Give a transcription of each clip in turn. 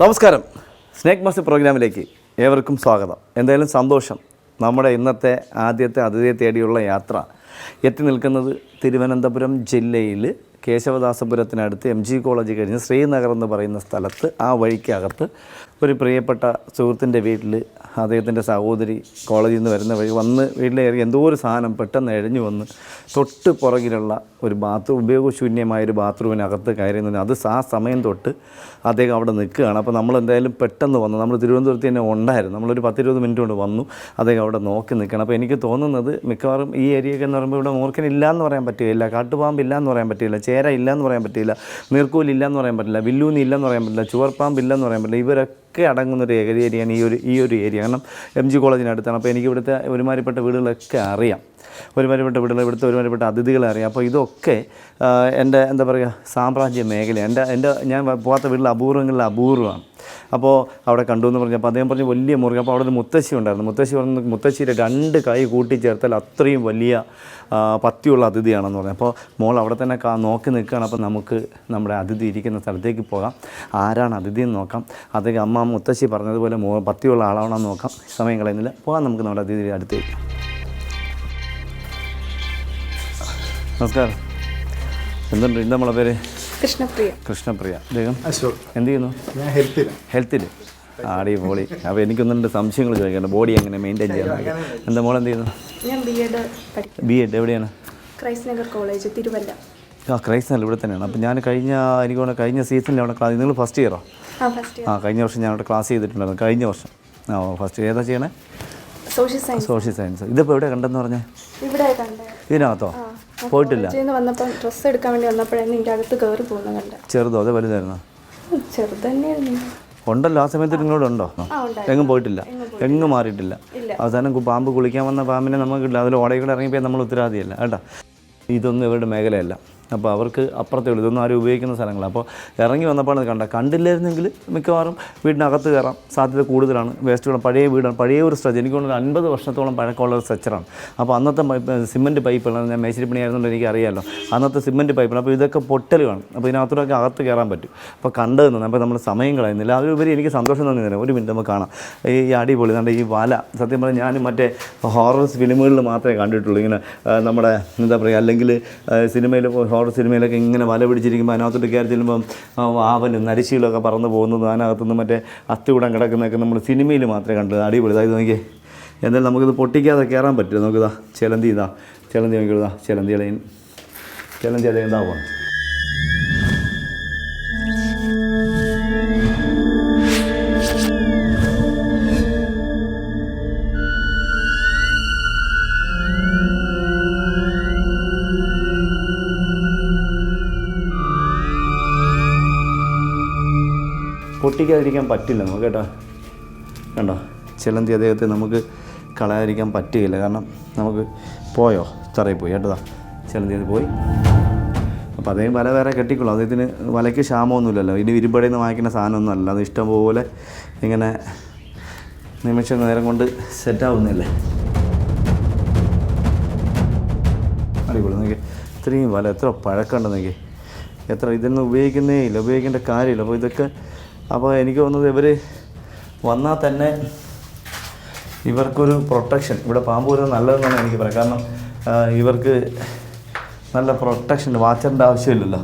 നമസ്കാരം. Snake master പ്രോഗ്രാമിലേക്ക് ഏവർക്കും സ്വാഗതം. എന്തായാലും സന്തോഷം നമ്മുടെ ഇന്നത്തെ ആദ്യത്തെ അതിഥിയെ തേടിയുള്ള യാത്ര എത്തി നിൽക്കുന്നത് തിരുവനന്തപുരം ജില്ലയിൽ കേശവദാസപുരത്തിനടുത്ത് എം ജി കോളേജ് കഴിഞ്ഞ് ശ്രീനഗർ എന്ന് പറയുന്ന സ്ഥലത്ത് ആ വഴിക്കകത്ത് ഒരു പ്രിയപ്പെട്ട സുഹൃത്തിന്റെ വീട്ടിൽ അദ്ദേഹത്തിന്റെ സഹോദരി കോളേജിൽ നിന്ന് വരുന്ന വഴി വന്ന് വീട്ടിലേറി എന്തോ ഒരു സാധനം പെട്ടെന്ന് എഴഞ്ഞു വന്ന് തൊട്ട് പുറകിലുള്ള ഒരു ബാത്റൂം ഉപയോഗശൂന്യമായ ഒരു ബാത്റൂമിനകത്ത് കയറി നിന്ന് അത് ആ സമയം തൊട്ട് അദ്ദേഹം അവിടെ നിൽക്കുകയാണ്. അപ്പോൾ നമ്മൾ എന്തായാലും പെട്ടെന്ന് വന്നു. നമ്മൾ തിരുവനന്തപുരത്ത് തന്നെ ഉണ്ടായിരുന്നു. നമ്മളൊരു പത്തിരുപത് മിനിറ്റ് കൊണ്ട് വന്നു. അദ്ദേഹം അവിടെ നോക്കി നിൽക്കണം അപ്പോൾ എനിക്ക് തോന്നുന്നത് മിക്കവാറും ഈ ഏരിയയൊക്കെ എന്ന് പറയുമ്പോൾ ഇവിടെ മൂർഖനില്ല എന്ന് പറയാൻ പറ്റുകയില്ല കാട്ടുപാമ്പ് എന്ന് പറയാൻ പറ്റില്ല ചേര ഇല്ല എന്ന് പറയാൻ പറ്റില്ല നീർക്കോലി ഇല്ല എന്ന് പറയാൻ പറ്റില്ല വില്ലൂന്നില്ലെന്ന് പറയാൻ പറ്റില്ല ചുവർപ്പാമ്പ് ഇല്ല എന്ന് പറയാൻ പറ്റില്ല. ഇവരൊക്കെ അടങ്ങുന്ന ഒരു ഏരിയയാണ് ഈ ഒരു ഈ ഒരു ഏരിയ. കാരണം എം ജി കോളേജിനടുത്താണ് അപ്പോൾ എനിക്ക് ഇവിടുത്തെ ഒരുമാതിരിപ്പെട്ട വീടുകളൊക്കെ അറിയാം. ഒരുമാതിരിപ്പെട്ട വീടുകൾ ഇവിടുത്തെ ഒരുമാതിരിപ്പെട്ട അതിഥികളെ അറിയാം. അപ്പോൾ ഇതൊക്കെ എന്റെ എന്താ പറയുക സാമ്രാജ്യ മേഖല എന്റെ എന്റെ ഞാൻ പോകാത്ത വീട്ടിൽ അപൂർവങ്ങളിൽ അപൂർവമാണ്. അപ്പോൾ അവിടെ കണ്ടു എന്ന് പറഞ്ഞപ്പോൾ അദ്ദേഹം പറഞ്ഞു വലിയ മുറുകൻ അപ്പോൾ അവിടെ ഒരു മുത്തശ്ശി ഉണ്ടായിരുന്നു. മുത്തശ്ശി പറഞ്ഞു മുത്തശ്ശിയുടെ രണ്ട് കൈ കൂട്ടിച്ചേർത്താൽ അത്രയും വലിയ പത്തിയുള്ള അതിഥിയാണെന്ന് പറഞ്ഞു. അപ്പോൾ മോൾ അവിടെ തന്നെ നോക്കി നിൽക്കുകയാണ്. അപ്പോൾ നമുക്ക് നമ്മുടെ അതിഥി ഇരിക്കുന്ന സ്ഥലത്തേക്ക് പോകാം. ആരാണ് അതിഥി എന്ന് നോക്കാം. അതൊക്കെ അമ്മ മുത്തശ്ശി പറഞ്ഞതുപോലെ മോ പത്തിയുള്ള ആളാണെന്ന് നോക്കാം. സമയം കളയുന്നില്ല. പോകാം നമുക്ക് നമ്മുടെ അതിഥി അടുത്തേക്ക്. നമസ്കാരം. എന്തുണ്ട്? എന്താ നമ്മളെ പേര്? കൃഷ്ണപ്രിയ. കൃഷ്ണപ്രിയ. അദ്ദേഹം അശോക് എന്ത് ചെയ്യുന്നു? ഞാൻ ആടി ഹെൽത്തിൽ അപ്പൊ അപ്പോൾ എനിക്കൊന്നും രണ്ട് സംശയങ്ങൾ ചോദിക്കണ്ട ബോഡി എങ്ങനെ മെയിന്റെയിൻ ചെയ്യാൻ എന്താ മോൾ എന്ത് ചെയ്യുന്നു? ഞാൻ ബി എഡ് പഠിക്കും ബി എഡ് എവിടെയാണ്? Christ Nagar college Thiruvalla. ആ ക്രൈസ്തൽ ഇവിടെ തന്നെയാണ്. അപ്പോൾ ഞാൻ കഴിഞ്ഞ എനിക്ക് തോന്നുന്നു കഴിഞ്ഞ സീസണിൽ അവിടെ ക്ലാസ് നിങ്ങൾ ഫസ്റ്റ് ഇയറോ ആ ഫസ്റ്റ് ആ കഴിഞ്ഞ വർഷം ഞാൻ അവിടെ ക്ലാസ് ചെയ്തിട്ടുണ്ടായിരുന്നു. കഴിഞ്ഞ വർഷം. ആ ഫസ്റ്റ് ഏതാ ചെയ്യണേ? സോഷ്യൽ സയൻസ് സോഷ്യൽ സയൻസ് ഇതിപ്പോൾ എവിടെ കണ്ടെന്ന് പറഞ്ഞേ? ഇവിടെ ഇതിനകത്തോ? പോയിട്ടില്ല. നിന്ന് ഡ്രസ്സ് എടുക്കാൻ വേണ്ടി വന്നപ്പോഴാണ് എനിക്ക് അകത്ത് കയറി പോകുന്ന കണ്ട. ചെറുതോ? അതേ വലുതായിരുന്നോ? ചെറുതന്നെയായിരുന്നു. ഉണ്ടല്ലോ. ആ സമയത്ത് നിങ്ങളോട് ഉണ്ടോ? എങ്ങും പോയിട്ടില്ല. എങ്ങും മാറിയിട്ടില്ല. അവസാനം പാമ്പ് കുളിക്കാൻ വന്ന പാമ്പിനെ നമുക്ക് കിട്ടില്ല അതിൽ ഓടയിൽ ഇറങ്ങിപ്പോയാൽ ഇറങ്ങിപ്പോയി നമ്മൾ ഉത്തരവാദിയല്ല. കേട്ടോ. ഇതൊന്നും ഇവരുടെ മേഖലയല്ല. അപ്പോൾ അവർക്ക് അപ്പുറത്തേ ഉള്ളൂ. ഇതൊന്നും ആരും ഉപയോഗിക്കുന്ന സ്ഥലങ്ങളാണ്. അപ്പോൾ ഇറങ്ങി വന്നപ്പോൾ കണ്ട കണ്ടില്ലായിരുന്നെങ്കിൽ മിക്കവാറും വീടിനകത്ത് കയറാം. സാധ്യത കൂടുതലാണ്. വേസ്റ്റുകൾ പഴയ വീടാണ്. പഴയ ഒരു സ്ട്രച്ച് എനിക്ക് തോന്നുന്നു അൻപത് വർഷത്തോളം പഴക്കമുള്ള ഒരു സ്ട്രെച്ചറാണ് അപ്പോൾ അന്നത്തെ സിമന്റ് പൈപ്പുകളാണ് ഞാൻ മേശിരി എനിക്ക് അറിയാമല്ലോ അന്നത്തെ സിമന്റ് പൈപ്പാണ് അപ്പോൾ ഇതൊക്കെ പൊട്ടൽ കാണും അപ്പോൾ ഇതിനകത്തൂടെ അകത്ത് കയറാൻ പറ്റും. അപ്പോൾ കണ്ടത് നിന്ന് അപ്പോൾ നമ്മൾ സമയം കളയുന്നില്ല. അതിലുപരി എനിക്ക് സന്തോഷം തന്നിരുന്നില്ല ഒരു മിനിറ്റ് നമുക്ക് കാണാം. ഈ അടിപൊളി. നമ്മുടെ ഈ വല. സത്യം പറഞ്ഞാൽ ഞാൻ മറ്റേ ഹോറർ ഫിലിമുകളിൽ മാത്രമേ കണ്ടിട്ടുള്ളൂ. ഇങ്ങനെ നമ്മുടെ എന്താ പറയുക അല്ലെങ്കിൽ സിനിമയിൽ ഹോറർ സിനിമയിലൊക്കെ ഇങ്ങനെ വല പിടിച്ചിരിക്കുമ്പോൾ അതിനകത്തോട്ട് കയറി ചെല്ലുമ്പം ആവനും നരിശീലൊക്കെ പറന്ന് പോകുന്നതും അതിനകത്തുനിന്ന് മറ്റേ അത്തികൂടം കിടക്കുന്നതൊക്കെ നമ്മൾ സിനിമയിൽ മാത്രമേ കണ്ടത്. അടിപൊളി. അതായത് നോക്കിയേ. എന്തായാലും നമുക്കിത് പൊട്ടിക്കാതെ കയറാൻ പറ്റില്ല നമുക്കിതാ ചിലന്തി ഇതാ. ചിലന്തി നോക്കിയതാ ചിലന്തികളെ ചിലന്തി അതേ ഇതാവാം പൊട്ടിക്കാതിരിക്കാൻ പറ്റില്ല നമുക്ക് കേട്ടോ. കണ്ടോ? ചിലന്തി അദ്ദേഹത്തെ നമുക്ക് കളയാതിരിക്കാൻ പറ്റുകയില്ല. കാരണം നമുക്ക് പോയോ? തറയിൽ പോയി. കേട്ടതാ. ചിലന്തി അത് പോയി. അപ്പോൾ അദ്ദേഹം വല വേറെ കെട്ടിക്കുള്ളൂ. അദ്ദേഹത്തിന് വലയ്ക്ക് ക്ഷാമമൊന്നുമില്ലല്ലോ. ഇനി ഇരുപടയിൽ നിന്ന് വാങ്ങിക്കുന്ന സാധനമൊന്നും അല്ല. അത് ഇഷ്ടംപോലെ ഇങ്ങനെ നിമിഷ നേരം കൊണ്ട് സെറ്റാവുന്നില്ലേ അടിപൊളി. നോക്കി ഇത്രയും വല. എത്ര പഴക്കമുണ്ട് എത്ര ഇതൊന്നും ഉപയോഗിക്കുന്നേ ഇല്ല. ഉപയോഗിക്കേണ്ട കാര്യമില്ല. അപ്പോൾ ഇതൊക്കെ അപ്പോൾ എനിക്ക് തോന്നുന്നത് ഇവർ വന്നാൽ തന്നെ ഇവർക്കൊരു പ്രൊട്ടക്ഷൻ ഇവിടെ പാമ്പ് വരുന്നത് നല്ലതെന്നാണ് എനിക്ക് പറയാം. കാരണം ഇവർക്ക് നല്ല പ്രൊട്ടക്ഷൻ വാച്ചറിന്റെ ആവശ്യമില്ലല്ലോ.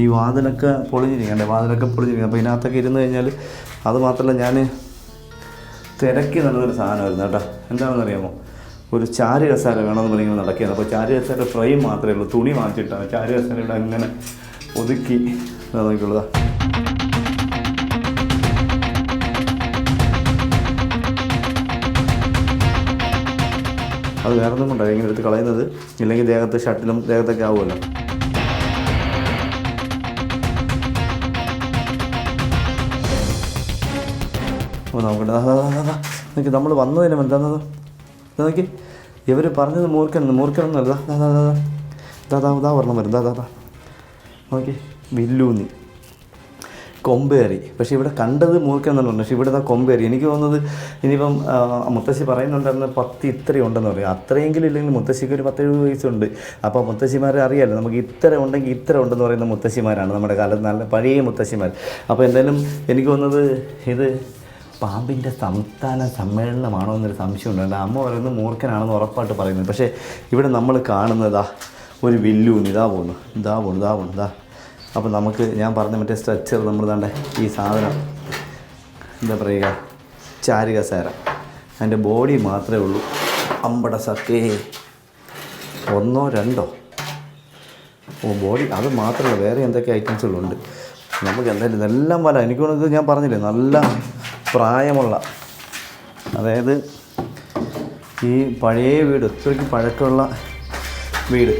ഈ വാതിലൊക്കെ പൊളിഞ്ഞിരിക്കണ്ടേ? വാതിലൊക്കെ പൊളിഞ്ഞിരിക്കണം അപ്പോൾ ഇതിനകത്തൊക്കെ ഇരുന്ന് കഴിഞ്ഞാൽ അത് മാത്രമല്ല ഞാൻ തിരക്കി നടന്നൊരു സാധനമായിരുന്നു കേട്ടോ. എന്താണെന്ന് അറിയാമോ ഒരു ചാരി കസാര വേണമെന്ന് പറഞ്ഞ് നടക്കുകയാണ്. അപ്പോൾ ചാരി കസാര ഫ്രെയിം മാത്രമേ ഉള്ളൂ. തുണി മാറ്റിയിട്ടാണ് ചാരി കസാര ഇവിടെ അങ്ങനെ ഒതുക്കി നോക്കിയുള്ളതാ അത് വേറെ ഒന്നും കൊണ്ടാണ് ഇങ്ങനെ എടുത്ത് കളയുന്നത് ഇല്ലെങ്കിൽ ദേഹത്ത് ഷട്ടിലും ദേഹത്തൊക്കെ ആവുമല്ലോ. അപ്പോൾ. നോക്കി നമ്മൾ വന്നതിന് എന്താണെന്നതോ നോക്കി ഇവർ പറഞ്ഞത് മൂർഖനെന്ന് മൂർഖനൊന്നുമല്ല ദാ ദാ ദാ ദാ. ദാ ദാ ദാ ഒരെണ്ണം വരും ദാ ദാ ദാ. നോക്കി. വില്ലൂന്നി. കൊമ്പേറി. പക്ഷെ ഇവിടെ കണ്ടത് മൂർക്കൻ എന്നുള്ളത് പക്ഷേ ഇവിടെ ഇതാ കൊമ്പേറി. എനിക്ക് തോന്നുന്നത് ഇനിയിപ്പം മുത്തശ്ശി പറയുന്നുണ്ടായിരുന്ന പത്ത് ഇത്രയും ഉണ്ടെന്ന് പറയും. അത്രയെങ്കിലും ഇല്ലെങ്കിൽ മുത്തശ്ശിക്ക് ഒരു പത്തെഴുപത് വയസ്സുണ്ട്. അപ്പോൾ മുത്തശ്ശിമാരെ അറിയാമല്ലോ നമുക്ക് ഇത്ര ഉണ്ടെങ്കിൽ ഇത്ര ഉണ്ടെന്ന് പറയുന്ന മുത്തശ്ശിമാരാണ് നമ്മുടെ കാലത്ത് നല്ല പഴയ മുത്തശ്ശിമാർ. അപ്പോൾ എന്തായാലും എനിക്ക് തോന്നുന്നത് ഇത് പാമ്പിന്റെ സംസ്ഥാന സമ്മേളനമാണോ എന്നൊരു സംശയമുണ്ട് എന്റെ അമ്മ പറയുന്നത് മൂർഖനാണെന്ന് ഉറപ്പായിട്ട് പറയുന്നത് പക്ഷേ ഇവിടെ നമ്മൾ കാണുന്നതാ ഒരു വില്ലൂന്ന്. ഇതാ പോകുന്നു ഇതാ പോകുന്നു ഇതാ പോകുന്നു ഇതാ അപ്പോൾ നമുക്ക് ഞാൻ പറഞ്ഞ മറ്റേ സ്ട്രക്ചർ നമ്മൾ ദാണ്ടെ ഈ സാധനം. എന്താ പറയുക? ചാരുകസേര അതിന്റെ ബോഡി മാത്രമേ ഉള്ളൂ. അമ്പട സക്കേ ഒന്നോ രണ്ടോ? ഓ ബോഡി അത് മാത്രമല്ല വേറെ എന്തൊക്കെ ഐറ്റംസുകളുണ്ട് നമുക്ക് എന്തായാലും ഇതെല്ലാം വല എനിക്ക് തോന്നുന്നത് ഞാൻ പറഞ്ഞില്ലേ? നല്ല പ്രായമുള്ള. അതായത് ഈ പഴയ വീട് ഒത്തിരി പഴക്കമുള്ള വീട്.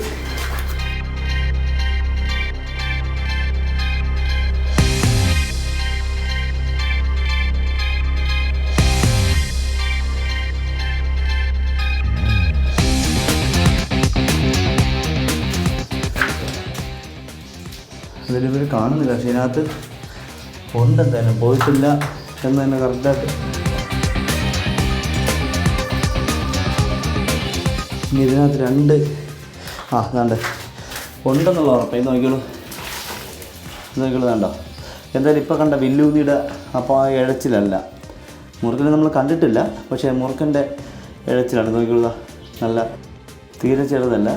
ഇതിലിവർ കാണുന്നില്ല. പക്ഷേ ഇതിനകത്ത് ഉണ്ടെന്തായാലും പോയിട്ടില്ല എന്ന് തന്നെ കറക്റ്റായിട്ട് ഇനി ഇതിനകത്ത് രണ്ട് ആ വേണ്ട ഉണ്ടെന്നുള്ള ഉറപ്പ് ഇത് നോക്കിയോളൂ ഇത് നോക്കിയോളൂ വേണ്ട എന്തായാലും ഇപ്പോൾ കണ്ട വില്ലൂന്നിയുടെ അപ്പോൾ ആ ഇഴച്ചിലല്ല. മുറുക്കനെ നമ്മൾ കണ്ടിട്ടില്ല. പക്ഷേ മുറുക്കന്റെ ഇഴച്ചിലാണ്. നോക്കിയോളൂ. നല്ല തീരെ ചെറുതല്ല.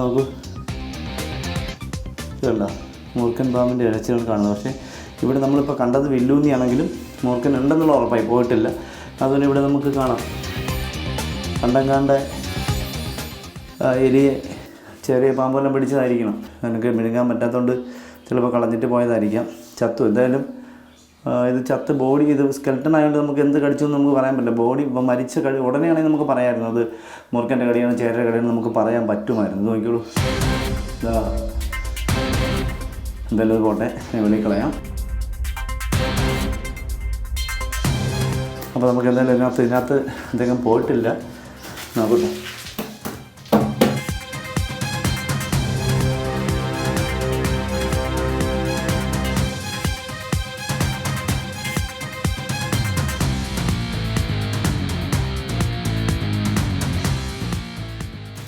നോക്കൂ. ഇതല്ല മൂർക്കൻ പാമ്പിന്റെ ഇഴച്ചിലാണ് കാണുന്നത്. പക്ഷേ ഇവിടെ നമ്മളിപ്പോൾ കണ്ടത് വില്ലൂന്നിയാണെങ്കിലും മൂർക്കൻ ഉണ്ടെന്നുള്ള ഉറപ്പായി പോയിട്ടില്ല. അതുകൊണ്ട് ഇവിടെ നമുക്ക് കാണാം. കണ്ടങ്കാണ്ട എലിയെ ചെറിയ പാമ്പെല്ലാം പിടിച്ചതായിരിക്കണം. എനിക്ക് മിഴുങ്ങാൻ പറ്റാത്തതുകൊണ്ട് ചിലപ്പോൾ കളഞ്ഞിട്ട് പോയതായിരിക്കാം. ചത്തു. എന്തായാലും ഇത് ചത്ത് ബോഡി ഇത് സ്കെൽട്ടൺ ആയതുകൊണ്ട് നമുക്ക് എന്ത് കടിച്ചു എന്ന് നമുക്ക് പറയാൻ പറ്റില്ല. ബോഡി ഇപ്പം മരിച്ച കടി ഉടനെയാണെങ്കിൽ നമുക്ക് പറയാമായിരുന്നു. അത് മുറുക്കന്റെ കടിയാണ് ചേരയുടെ കടിയാണ് നമുക്ക് പറയാൻ പറ്റുമായിരുന്നു. നോക്കിയോളൂ എന്തായാലും പോട്ടെ. വെളിയിൽ കളയാം. അപ്പോൾ നമുക്ക് എന്തായാലും ഇതിനകത്ത് ഇതിനകത്ത് അദ്ദേഹം പോയിട്ടില്ല. നോക്കട്ടെ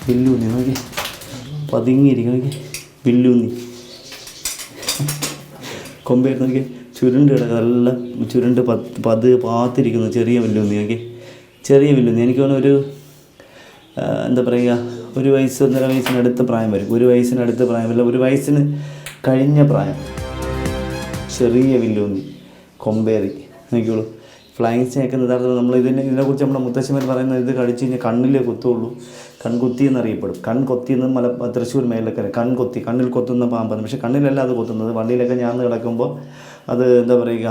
വില്ലൂന്നി നോക്കി പതുങ്ങിയിരിക്കും നോക്കി വില്ലൂന്നി. കൊമ്പേര് നോക്കി ചുരുണ്ട് കിടക്കുക നല്ല ചുരുണ്ട് പത്ത് പത് പാത്തിരിക്കുന്നു. ചെറിയ വില്ലുന്നി. നോക്കി. ചെറിയ വില്ലുന്നി. എനിക്ക് തോന്നുന്നു ഒരു എന്താ പറയുക ഒരു വയസ്സ് ഒന്നര വയസ്സിനടുത്ത് പ്രായം വരും. ഒരു വയസ്സിനടുത്ത് പ്രായമല്ല ഒരു വയസ്സിന് കഴിഞ്ഞ പ്രായം. ചെറിയ വില്ലുന്നി. കൊമ്പേറി. നോക്കിയോളൂ ഫ്ലൈങ് സ്നേക്ക് നമ്മൾ ഇതിനെ ഇതിനെക്കുറിച്ച് നമ്മുടെ മുത്തശ്ശിമാർ പറയുന്നത് ഇത് കഴിച്ച് കഴിഞ്ഞാൽ കണ്ണിലേ കുത്തുള്ളൂ. കൺകുത്തി എന്നറിയപ്പെടും കൺകൊത്തി എന്ന് മല തൃശ്ശൂർ മേലക്കര കൺകൊത്തി കണ്ണിൽ കൊത്തുന്ന പാമ്പാണ് പക്ഷേ കണ്ണിലല്ല അത് കൊത്തുന്നത് വള്ളിയിലൊക്കെ ഞാൻ കിടക്കുമ്പോൾ അത് എന്താ പറയുക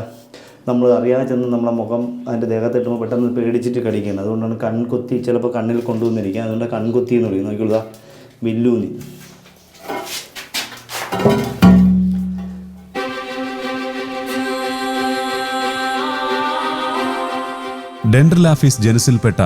നമ്മൾ അറിയാതെ ചെന്ന് നമ്മളെ മുഖം അതിന്റെ ദേഹത്തിട്ടുമ്പോൾ പെട്ടെന്ന് പേടിച്ചിട്ട് കടിക്കുന്നത് അതുകൊണ്ടാണ് കൺകൊത്തി ചിലപ്പോൾ കണ്ണിൽ കൊണ്ടുവന്നിരിക്കുക. അതുകൊണ്ട് കൺകൊത്തി എന്ന് പറയും. നോക്കിയുള്ള വില്ലൂന്നി ഡെൻഡ്രലാഫിസ് ജനുസിൽപ്പെട്ട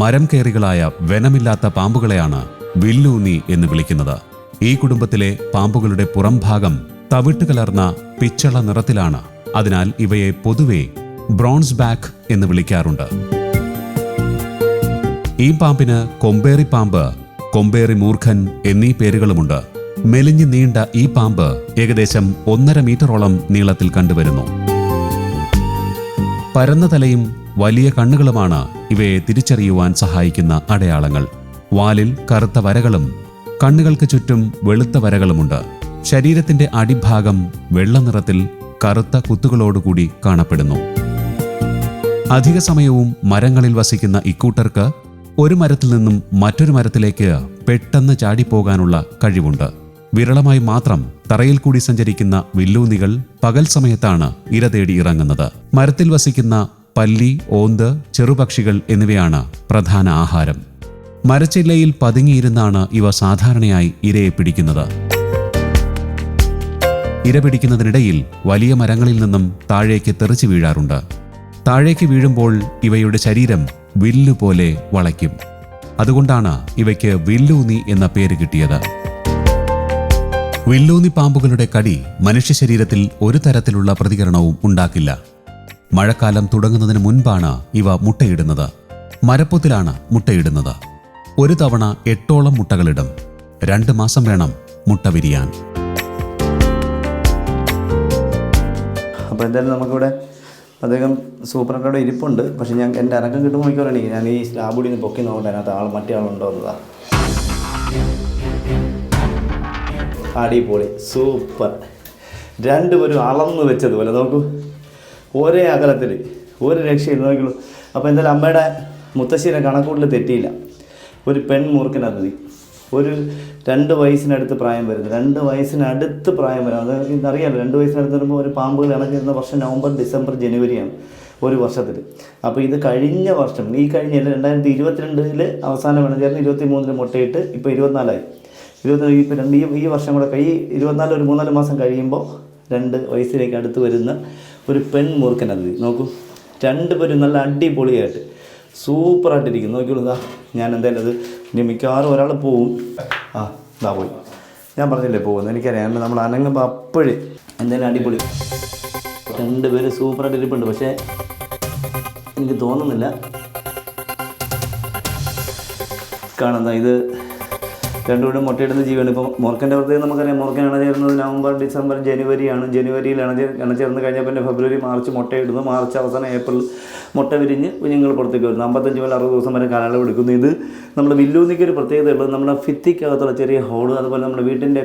മരം കയറികളായ വെനമില്ലാത്ത പാമ്പുകളെയാണ് വില്ലൂന്നി എന്ന് വിളിക്കുന്നത്. ഈ കുടുംബത്തിലെ പാമ്പുകളുടെ പുറംഭാഗം തവിട്ട് കലർന്ന പിച്ചള നിറത്തിലാണ്. അതിനാൽ ഇവയെ പൊതുവെ ബ്രോൺസ് ബാക്ക് എന്ന് വിളിക്കാറുണ്ട്. ഈ പാമ്പിന് കൊമ്പേറി പാമ്പ് കൊമ്പേറി മൂർഖൻ എന്നീ പേരുകളുമുണ്ട്. മെലിഞ്ഞു നീണ്ട ഈ പാമ്പ് ഏകദേശം ഒന്നര മീറ്ററോളം നീളത്തിൽ കണ്ടുവരുന്നു. പരന്ന തലയും വലിയ കണ്ണുകളുമാണ് ഇവയെ തിരിച്ചറിയുവാൻ സഹായിക്കുന്ന അടയാളങ്ങൾ. വാലിൽ കറുത്ത വരകളും കണ്ണുകൾക്ക് ചുറ്റും വെളുത്ത വരകളുമുണ്ട്. ശരീരത്തിന്റെ അടിഭാഗം വെള്ള നിറത്തിൽ കറുത്ത കുത്തുകളോടുകൂടി കാണപ്പെടുന്നു. അധിക സമയവും മരങ്ങളിൽ വസിക്കുന്ന ഇക്കൂട്ടർക്ക് ഒരു മരത്തിൽ നിന്നും മറ്റൊരു മരത്തിലേക്ക് പെട്ടെന്ന് ചാടിപ്പോകാനുള്ള കഴിവുണ്ട്. വിരളമായി മാത്രം തറയിൽ കൂടി സഞ്ചരിക്കുന്ന വില്ലൂന്നികൾ പകൽ സമയത്താണ് ഇര തേടി ഇറങ്ങുന്നത്. മരത്തിൽ വസിക്കുന്ന പല്ലി ഓന്ത് ചെറുപക്ഷികൾ എന്നിവയാണ് പ്രധാന ആഹാരം. മരച്ചില്ലയിൽ പതുങ്ങിയിരുന്നാണ് ഇവ സാധാരണയായി ഇരയെ പിടിക്കുന്നത്. ഇര പിടിക്കുന്നതിനിടയിൽ വലിയ മരങ്ങളിൽ നിന്നും താഴേക്ക് തെറിച്ചു വീഴാറുണ്ട്. താഴേക്ക് വീഴുമ്പോൾ ഇവയുടെ ശരീരം വില്ലുപോലെ വളയ്ക്കും. അതുകൊണ്ടാണ് ഇവയ്ക്ക് വില്ലൂന്നി എന്ന പേര് കിട്ടിയത്. വില്ലൂന്നി പാമ്പുകളുടെ കടി മനുഷ്യ ശരീരത്തിൽ ഒരു തരത്തിലുള്ള പ്രതികരണവും ഉണ്ടാക്കില്ല. മഴക്കാലം തുടങ്ങുന്നതിന് മുൻപാണ് ഇവ മുട്ടയിടുന്നത്. മരപ്പൊത്തിലാണ് മുട്ടയിടുന്നത്. ഒരു തവണ എട്ടോളം മുട്ടകളിടും. രണ്ട് മാസം വേണം മുട്ട വിരിയാൻ. അപ്പോൾ എന്തായാലും നമുക്കിവിടെ അദ്ദേഹം സൂപ്രണ്ടോടെ ഇരിപ്പുണ്ട്. പക്ഷെ ഞാൻ എന്റെ അനക്കം കിട്ടുമ്പോൾ മിക്കവാറും ഞാൻ ഈ സ്ലാബുടി നിന്ന് പൊക്കി നോക്കട്ടെ അതിനകത്ത് ആൾ മറ്റേ ആളുണ്ടോ എന്നതാ അടിപൊളി. സൂപ്പർ. രണ്ടുപേരും അളന്ന് വെച്ചതുപോലെ. നോക്കൂ. ഒരേ അകലത്തിൽ ഒരു രക്ഷയില്ല. നോക്കിയുള്ളൂ അപ്പോൾ എന്തായാലും അമ്മയുടെ മുത്തശ്ശീനെ കണക്കൂട്ടിൽ തെറ്റിയില്ല. ഒരു പെൺമൂർഖനതി ഒരു രണ്ട് വയസ്സിനടുത്ത് പ്രായം വരുന്നത് രണ്ട് വയസ്സിനടുത്ത് പ്രായം വരും. അത് ഇന്നറിയാമല്ലോ രണ്ട് വയസ്സിനടുത്ത് വരുമ്പോൾ ഒരു പാമ്പുകൾ ഇണങ്ങിയിരുന്ന വർഷം നവംബർ ഡിസംബർ ജനുവരിയാണ് ഒരു വർഷത്തിൽ. അപ്പോൾ ഇത് കഴിഞ്ഞ വർഷം ഈ കഴിഞ്ഞ രണ്ടായിരത്തി ഇരുപത്തിരണ്ടിൽ അവസാനം ഇണചേർന്ന് ഇരുപത്തി മൂന്നിൽ മുട്ടയിട്ട് ഇപ്പോൾ ഇരുപത്തിനാലായി. ഇരുപത്തി ഇപ്പോൾ രണ്ട് ഈ വർഷം കൂടെ കഴി ഇരുപത്തിനാല് ഒരു മൂന്നാൽ മാസം കഴിയുമ്പോൾ രണ്ട് വയസ്സിലേക്ക് അടുത്ത് വരുന്ന ഒരു പെൺ മൂർഖൻ നോക്കൂ. രണ്ട് പേരും നല്ല അടിപൊളിയായിട്ട് സൂപ്പറായിട്ടിരിക്കും നോക്കിയോളൂ ഇതാ ഞാൻ എന്തായാലും അത് ഇനി മിക്കവാറും ഒരാൾ പോവും. ആ ഇതാ പോയി. ഞാൻ പറഞ്ഞില്ലേ പോകുന്നു എനിക്കറിയാം. നമ്മൾ അനങ്ങുമ്പോൾ അപ്പോഴേ എന്തായാലും അടിപൊളി. രണ്ട് പേര് സൂപ്പറായിട്ട് ഇരിപ്പുണ്ട് പക്ഷേ എനിക്ക് തോന്നുന്നില്ല. കാണുന്ന ഇത് രണ്ടുകൂടെ മുട്ടയിടുന്ന ജീവൻ ഇപ്പോൾ മോർക്കന്റെ പ്രത്യേകം നമുക്കറിയാം. മോർക്കൻ ഇണചേരുന്നത് നവംബർ ഡിസംബർ ജനുവരിയാണ്. ജനുവരിയിൽ ഇണചേ ഇണചേർന്ന് കഴിഞ്ഞാൽ പിന്നെ ഫെബ്രുവരി മാർച്ച് മുട്ടയിടുന്നു. മാർച്ച് അവസാനം ഏപ്രിൽ മുട്ട വിരിഞ്ഞ് കുഞ്ഞുങ്ങൾ പുറത്തേക്ക് വരുന്നു. അമ്പത്തഞ്ച് മുതൽ അറുപത് ദിവസം വരെ കാലയളവ് എടുക്കുന്നു. ഇത് നമ്മുടെ വില്ലൂന്നിക്ക് ഒരു പ്രത്യേകത ഉള്ളത് നമ്മുടെ ഫിത്തിക്കകത്തുള്ള ചെറിയ ഹോൾ അതുപോലെ നമ്മുടെ വീട്ടിന്റെ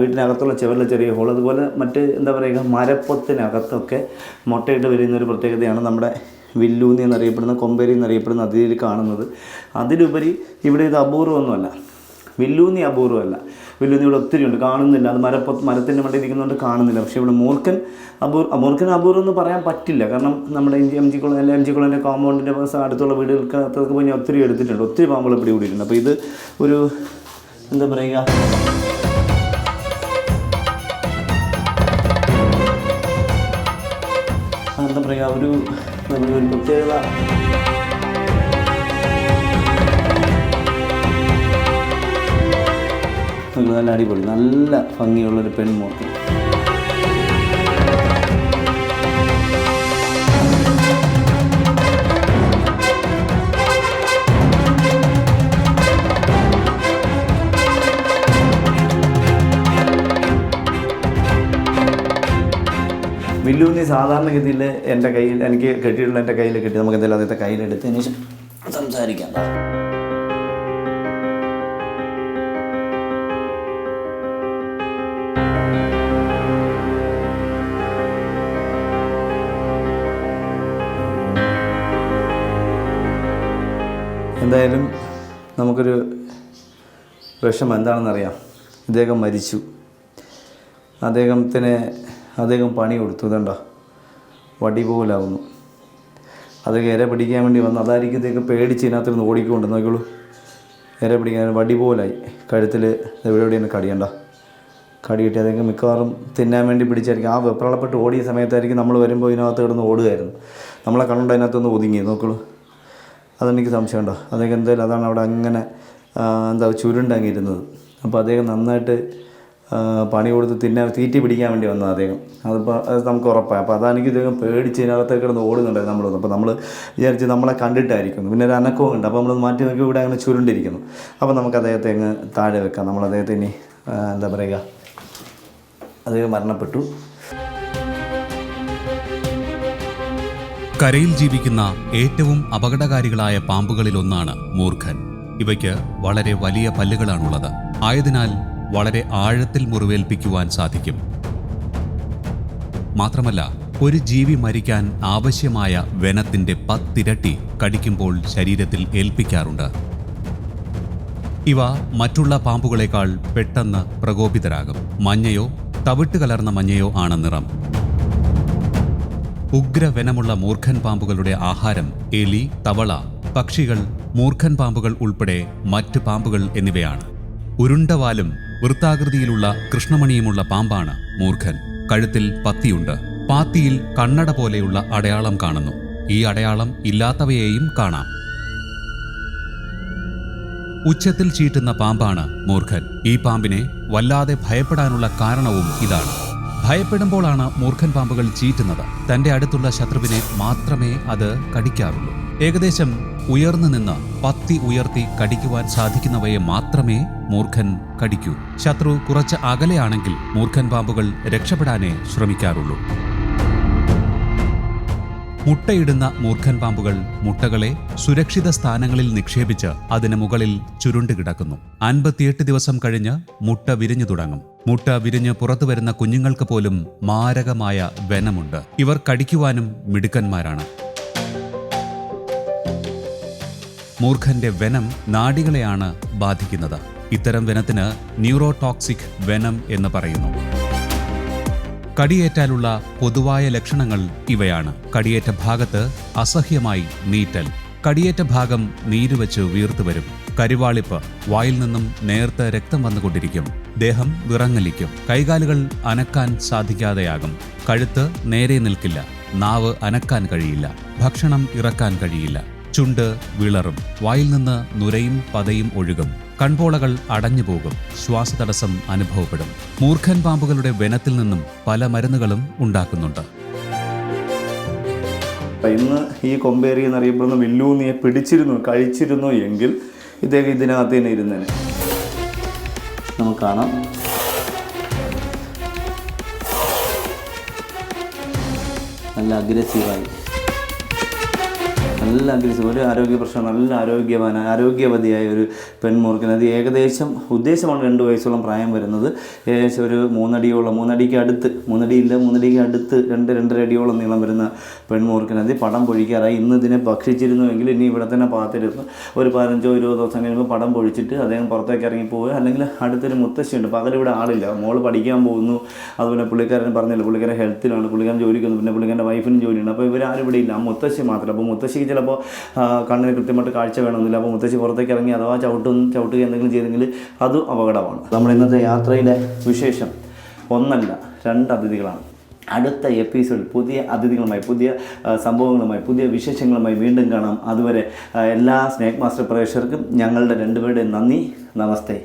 വീട്ടിനകത്തുള്ള ചെവറിലെ ചെറിയ ഹോൾ അതുപോലെ മറ്റ് എന്താ പറയുക മരപ്പൊത്തിനകത്തൊക്കെ മുട്ടയിട്ട് വരുന്ന ഒരു പ്രത്യേകതയാണ് നമ്മുടെ വില്ലൂന്നി എന്നറിയപ്പെടുന്ന കൊമ്പേരി എന്നറിയപ്പെടുന്ന അതിഥിയിൽ കാണുന്നത്. അതിലുപരി ഇവിടെ ഇത് അപൂർവമൊന്നുമല്ല. വില്ലൂന്നി അപൂർവമല്ല. വില്ലൂന്നി ഇവിടെ ഒത്തിരി ഉണ്ട്. കാണുന്നില്ല. അത് മരപ്പൊ മരത്തിന്റെ മണ്ടയിൽ ഇരിക്കുന്നതുകൊണ്ട് കാണുന്നില്ല. പക്ഷേ ഇവിടെ മൂർഖൻ അപൂർ മൂർഖൻ അപൂർവം എന്ന് പറയാൻ പറ്റില്ല. കാരണം നമ്മുടെ എം ജി കുളം എം ജി കുളത്തിന്റെ കോമ്പൗണ്ടിന്റെ അടുത്തുള്ള വീടുകൾക്കകത്തൊക്കെ പോയി ഞാൻ ഒത്തിരി എടുത്തിട്ടുണ്ട്. ഒത്തിരി പാമ്പുകൾ പിടി കൂടിയിട്ടുണ്ട്. അപ്പോൾ ഇത് ഒരു എന്താ പറയുക? എന്താ പറയുക? ഒരു ഒരു പ്രത്യേകത നല്ല അടിപൊളി നല്ല ഭംഗിയുള്ളൊരു പെൺമൂർത്തി. വില്ലൂന്നി സാധാരണഗതിയിൽ എന്റെ കയ്യിൽ എനിക്ക് കെട്ടിയിട്ടുള്ള എന്റെ കയ്യിൽ കെട്ടി നമുക്ക് എന്തെങ്കിലും അദ്ദേഹത്തെ കയ്യിലെടുത്തതിന് ശേഷം സംസാരിക്കാം. എന്തായാലും നമുക്കൊരു വിഷമം എന്താണെന്നറിയാം. ഇദ്ദേഹം മരിച്ചു. അദ്ദേഹത്തിന് അദ്ദേഹം പണി കൊടുത്തു. ഇതണ്ട വടി പോലാവുന്നു. അത് ഇര പിടിക്കാൻ വേണ്ടി വന്നു. അതായിരിക്കും ഇദ്ദേഹം പേടിച്ച് ഇതിനകത്ത് നിന്ന് ഓടിക്കൊണ്ട് നോക്കിയുള്ളൂ ഇര പിടിക്കാൻ വടി പോലായി. കഴുത്തിൽ എവിടെ എവിടെയാണ് കടിയണ്ട. കടി അദ്ദേഹം മിക്കവാറും തിന്നാൻ വേണ്ടി പിടിച്ചായിരിക്കും. ആ വെപ്രാളപ്പെട്ട് ഓടിയ സമയത്തായിരിക്കും നമ്മൾ വരുമ്പോൾ ഇതിനകത്ത് കിടന്ന് ഓടുകയായിരുന്നു. നമ്മളെ കണ്ണുണ്ട് അതിനകത്തൊന്ന് ഒതുങ്ങി. നോക്കുള്ളൂ അതെനിക്ക് സംശയമുണ്ടോ? അദ്ദേഹം എന്തായാലും അതാണ് അവിടെ അങ്ങനെ എന്താ ചുരുണ്ടങ്ങിരുന്നത് അപ്പോൾ അദ്ദേഹം നന്നായിട്ട് പണി കൊടുത്ത് തിന്നാൻ തീറ്റി പിടിക്കാൻ വേണ്ടി വന്നത് അദ്ദേഹം. അതിപ്പോൾ അത് നമുക്ക് ഉറപ്പായി അപ്പോൾ അതാണെങ്കിൽ ഇദ്ദേഹം പേടിച്ച് ഇതിനകത്തേക്ക് കിടന്ന് ഓടുന്നുണ്ടായിരുന്നു നമ്മൾ അപ്പോൾ നമ്മൾ വിചാരിച്ച് നമ്മളെ കണ്ടിട്ടായിരിക്കും പിന്നെ ഒരു അനക്കവും ഉണ്ട്. അപ്പോൾ നമ്മൾ മാറ്റി നോക്കി ഇവിടെ അങ്ങനെ ചുരുണ്ടിരിക്കുന്നു. അപ്പോൾ നമുക്ക് അദ്ദേഹത്തെ അങ്ങ് താഴെ വെക്കാം. നമ്മൾ അദ്ദേഹത്തെ ഇനി എന്താ പറയുക അദ്ദേഹം മരണപ്പെട്ടു. കരയിൽ ജീവിക്കുന്ന ഏറ്റവും അപകടകാരികളായ പാമ്പുകളിലൊന്നാണ് മൂർഖൻ. ഇവയ്ക്ക് വളരെ വലിയ പല്ലുകളാണുള്ളത്. ആയതിനാൽ വളരെ ആഴത്തിൽ മുറിവേൽപ്പിക്കുവാൻ സാധിക്കും. മാത്രമല്ല ഒരു ജീവി മരിക്കാൻ ആവശ്യമായ വനത്തിന്റെ പത്തിരട്ടി കടിക്കുമ്പോൾ ശരീരത്തിൽ ഏൽപ്പിക്കാറുണ്ട്. ഇവ മറ്റുള്ള പാമ്പുകളേക്കാൾ പെട്ടെന്ന് പ്രകോപിതരാകും. മഞ്ഞയോ തവിട്ട് കലർന്ന മഞ്ഞയോ ആണ് നിറം. ഉഗ്രവനമുള്ള മൂർഖൻ പാമ്പുകളുടെ ആഹാരം എലി തവള പക്ഷികൾ മൂർഖൻ പാമ്പുകൾ ഉൾപ്പെടെ മറ്റ് പാമ്പുകൾ എന്നിവയാണ്. ഉരുണ്ടവാലും വൃത്താകൃതിയിലുള്ള കൃഷ്ണമണിയുമുള്ള പാമ്പാണ് മൂർഖൻ. കഴുത്തിൽ പത്തിയുണ്ട്. പാത്തിയിൽ കണ്ണട പോലെയുള്ള അടയാളം കാണുന്നു. ഈ അടയാളം ഇല്ലാത്തവയെയും കാണാം. ഉച്ചത്തിൽ ചീറ്റുന്ന പാമ്പാണ് മൂർഖൻ. ഈ പാമ്പിനെ വല്ലാതെ ഭയപ്പെടാനുള്ള കാരണവും ഇതാണ്. ഭയപ്പെടുമ്പോഴാണ് മൂർഖൻ പാമ്പുകൾ ചീറ്റുന്നത്. തന്റെ അടുത്തുള്ള ശത്രുവിനെ മാത്രമേ അത് കടിക്കാറുള്ളൂ. ഏകദേശം ഉയർന്നു നിന്ന് പത്തി ഉയർത്തി കടിക്കുവാൻ സാധിക്കുന്നവയെ മാത്രമേ മൂർഖൻ കടിക്കൂ. ശത്രു കുറച്ച് അകലെയാണെങ്കിൽ മൂർഖൻ പാമ്പുകൾ രക്ഷപ്പെടാനേ ശ്രമിക്കാറുള്ളൂ. മുട്ടയിടുന്ന മൂർഖൻ പാമ്പുകൾ മുട്ടകളെ സുരക്ഷിത സ്ഥാനങ്ങളിൽ നിക്ഷേപിച്ച് അതിന് മുകളിൽ ചുരുണ്ട് കിടക്കുന്നു. അൻപത്തിയെട്ട് ദിവസം കഴിഞ്ഞ് മുട്ട വിരിഞ്ഞു തുടങ്ങും. മുട്ട വിരിഞ്ഞ് പുറത്തു വരുന്ന കുഞ്ഞുങ്ങൾക്ക് പോലും മാരകമായ വെനമുണ്ട്. ഇവർ കടിക്കുവാനും മിടുക്കന്മാരാണ്. മൂർഖന്റെ വെനം നാടികളെയാണ് ബാധിക്കുന്നത്. ഇത്തരം വെനത്തിന് ന്യൂറോടോക്സിക് വെനം എന്ന് പറയുന്നു. കടിയേറ്റാലുള്ള പൊതുവായ ലക്ഷണങ്ങൾ ഇവയാണ്. കടിയേറ്റ ഭാഗത്ത് അസഹ്യമായി നീറ്റൽ. കടിയേറ്റ ഭാഗം നീരുവച്ച് വീർത്തു വരും. കരിവാളിപ്പ് വായിൽ നിന്നും നേർത്ത് രക്തം വന്നുകൊണ്ടിരിക്കും. ദേഹം വിറങ്ങലിക്കും. കൈകാലുകൾ അനക്കാൻ സാധിക്കാതെയാകും. കഴുത്ത് നേരെ നിൽക്കില്ല. നാവ് അനക്കാൻ കഴിയില്ല. ഭക്ഷണം ഇറക്കാൻ കഴിയില്ല. ചുണ്ട് വിളറും. വായിൽ നിന്ന് നുരയും പതയും ഒഴുകും. കൺപോളകൾ അടഞ്ഞുപോകും. ശ്വാസതടസ്സം അനുഭവപ്പെടും. മൂർഖൻ പാമ്പുകളുടെ വനത്തിൽ നിന്നും പല മരുന്നുകളും ഉണ്ടാക്കുന്നുണ്ട്. ഇന്ന് ഈ കൊമ്പേറി എന്നറിയപ്പെടുന്ന വില്ലൂന്നിയെ പിടിച്ചിരുന്നു കഴിച്ചിരുന്നു എങ്കിൽ ഇദ്ദേഹം ഇതിനകത്ത് തന്നെ ഇരുന്നേനെ. നമുക്ക് കാണാം. നല്ല അഗ്രസീവായി നല്ല അഗ്രസീവ് ഒരു ആരോഗ്യ പ്രശ്നം നല്ല ആരോഗ്യവാന ആരോഗ്യവതിയായ ഒരു പെൺമൂർക്കൻ അത് ഏകദേശം ഉദ്ദേശമാണ് രണ്ട് വയസ്സോളം പ്രായം വരുന്നത്. ഏകദേശം ഒരു മൂന്നടിയോളം മൂന്നടിക്ക് അടുത്ത് മൂന്നടിയില്ല മൂന്നടിക്ക് അടുത്ത് രണ്ട് രണ്ടര അടിയോളം നീളം വരുന്ന പെൺമൂർക്കൻ അത് പടം പൊഴിക്കാറായി. ഇന്ന് ഇതിനെ ഭക്ഷിച്ചിരുന്നുവെങ്കിൽ ഇനി ഇവിടെ തന്നെ പാത്തിരുന്ന്. ഒരു പതിനഞ്ചോ ഇരുപതോ ദിവസം കഴിയുമ്പോൾ പടം പൊഴിച്ചിട്ട് അദ്ദേഹം പുറത്തേക്ക് ഇറങ്ങി പോവുക അല്ലെങ്കിൽ അടുത്തൊരു മുത്തശ്ശിയുണ്ട്. പകരം ഇവിടെ ആളില്ല. മോൾ പഠിക്കാൻ പോകുന്നു. അതുപോലെ പുള്ളിക്കാരൻ പറഞ്ഞില്ല പുള്ളിക്കാരൻ ഹെൽത്തിലാണ് പുള്ളിക്കാരൻ ജോലിക്കൊന്നും പിന്നെ പുള്ളിക്കാരന്റെ വൈഫിനും ജോലിയുണ്ട്. അപ്പോൾ ഇവരാരും ഇവിടെ ഇല്ല. മുത്തശ്ശി മാത്രം. അപ്പോൾ മുത്തശ്ശിക്ക് ചിലപ്പോൾ കണ്ണിന് കൃത്യമായിട്ട് കാഴ്ച വേണമെന്നില്ല അപ്പോൾ മുത്തശ്ശി പുറത്തേക്ക് ഇറങ്ങി അഥവാ ചവിട്ടും ചവിട്ടുക എന്തെങ്കിലും ചെയ്തെങ്കിൽ അതും അപകടമാണ്. നമ്മൾ ഇന്നത്തെ യാത്രയിലെ വിശേഷം ഒന്നല്ല രണ്ട് അതിഥികളാണ്. അടുത്ത എപ്പിസോഡിൽ പുതിയ അതിഥികളുമായി പുതിയ സംഭവങ്ങളുമായി പുതിയ വിശേഷങ്ങളുമായി വീണ്ടും കാണാം. അതുവരെ എല്ലാ സ്നേക് മാസ്റ്റർ പ്രേക്ഷകർക്കും ഞങ്ങളുടെ രണ്ടുപേരുടെയും നന്ദി നമസ്തേ.